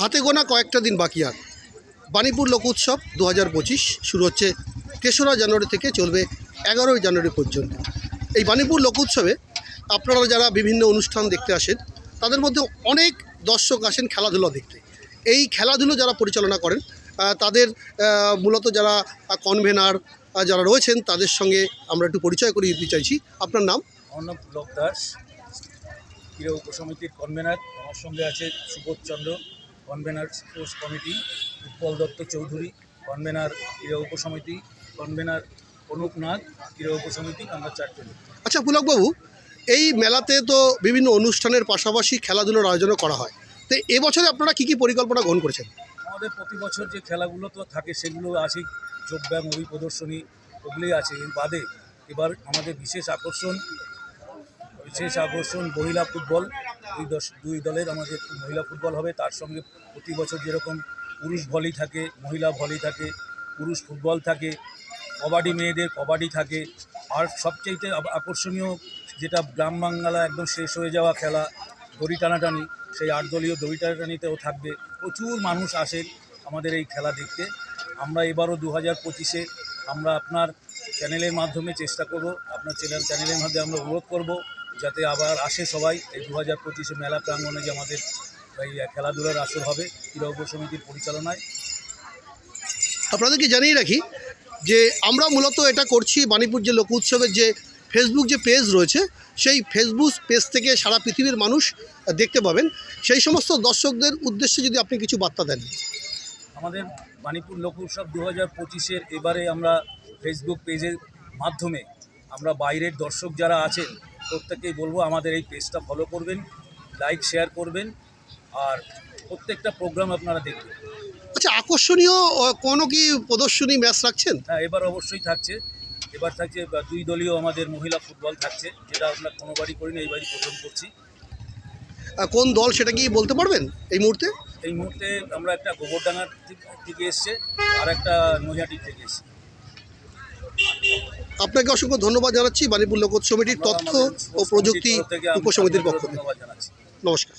হাতে গোনা কয়েকটা দিন বাকি আর। বাণীপুর লোক উৎসব দু হাজার পঁচিশ শুরু হচ্ছে তেসরা জানুয়ারি থেকে চলবে এগারোই জানুয়ারি পর্যন্ত। এই বাণীপুর লোক উৎসবে আপনারা যারা বিভিন্ন অনুষ্ঠান দেখতে আসেন, তাদের মধ্যে অনেক দর্শক আসেন খেলাধুলা দেখতে। এই খেলাধুলো যারা পরিচালনা করেন তাদের মূলত যারা কনভেনার যারা রয়েছেন, তাদের সঙ্গে আমরা একটু পরিচয় করিয়ে দিতে চাইছি। আপনার নাম? অর্ণব লোক দাস, ক্রীড়া উপসমিতির কনভেনার আমার সঙ্গে আছে Subodh Chandra. Convener sports committee Utpal Dutta Chowdhury convener ক্রীড়া উপসমিতি কনভেনার অনুপ নাথ ক্রীড়া উপসমিতি আমরা চারজন আচ্ছা পুলকবাবু এই মেলাতে তো বিভিন্ন অনুষ্ঠানের পাশাপাশি খেলাধুলোর আয়োজনও করা হয়। তো এবছরে আপনারা কী কী পরিকল্পনা গ্রহণ করেছেন? আমাদের প্রতি বছর যে খেলাগুলো তো থাকে সেগুলো আছে যোগব্যায়াম অভি প্রদর্শনী ওগুলোই আছে। এর বাদে এবার আমাদের বিশেষ আকর্ষণ বিশেষ আকর্ষণ মহিলা ফুটবল। দুই দশ, দুই দলের আমাদের মহিলা ফুটবল হবে। তার সঙ্গে প্রতি বছর যেরকম পুরুষ ভলি থাকে, মহিলা ভলি থাকে, পুরুষ ফুটবল থাকে, কবাডি মেয়েদের কবাডি থাকে। আর সবচেয়ে আকর্ষণীয় যেটা গ্রাম বাংলা একদম শেষ হয়ে যাওয়া খেলা, দড়ি টানাটানি। সেই আটদলীয় দড়ি টানাটানিতেও থাকবে। প্রচুর মানুষ আসেন আমাদের এই খেলা দেখতে। আমরা এবারও দু হাজার পঁচিশে আমরা আপনার চ্যানেলের মাধ্যমে চেষ্টা করব, আপনার চ্যানেল চ্যানেলের মাধ্যমে আমরা অনুরোধ করব। যাতে আবার আসে সবাই। এই দু হাজার পঁচিশে মেলা প্রাঙ্গণে যে আমাদের এই খেলাধুলার আসর হবে ক্রীড়া উপসমিতির পরিচালনায়। আপনাদেরকে জানিয়ে রাখি যে আমরা মূলত এটা করছি বাণীপুর যে লোক উৎসবের যে ফেসবুক যে পেজ রয়েছে সেই ফেসবুক পেজ থেকে সারা পৃথিবীর মানুষ দেখতে পাবেন। সেই সমস্ত দর্শকদের উদ্দেশ্যে যদি আপনি কিছু বার্তা দেন। আমাদের বাণীপুর লোক উৎসব দু হাজার পঁচিশের এবারে আমরা ফেসবুক পেজের মাধ্যমে আমরা বাইরের দর্শক যারা আছেন প্রত্যেকেই বলব আমাদের এই পেজটা ফলো করবেন লাইক শেয়ার করবেন আর প্রত্যেকটা প্রোগ্রাম আপনারা দেখবেন। আচ্ছা আকর্ষণীয় কোনো কি প্রদর্শনী ম্যাচ রাখছেন? হ্যাঁ এবার অবশ্যই থাকছে। এবার থাকছে দুই দলীয় আমাদের মহিলা ফুটবল থাকছে যেটা আমরা কোনোবারই করিনি এইবারই প্রথম করছি। কোন দল সেটা কি বলতে পারবেন এই মুহূর্তে? এই মুহূর্তে আমরা একটা গোবরডাঙ্গার থেকে এসছে আর একটা নৈহাটির থেকে এসছে। আপনাকে অসংখ্য ধন্যবাদ জানাচ্ছি বাণীপুর লোক তথ্য ও প্রযুক্তি উপসমিতির পক্ষ থেকে। নমস্কার।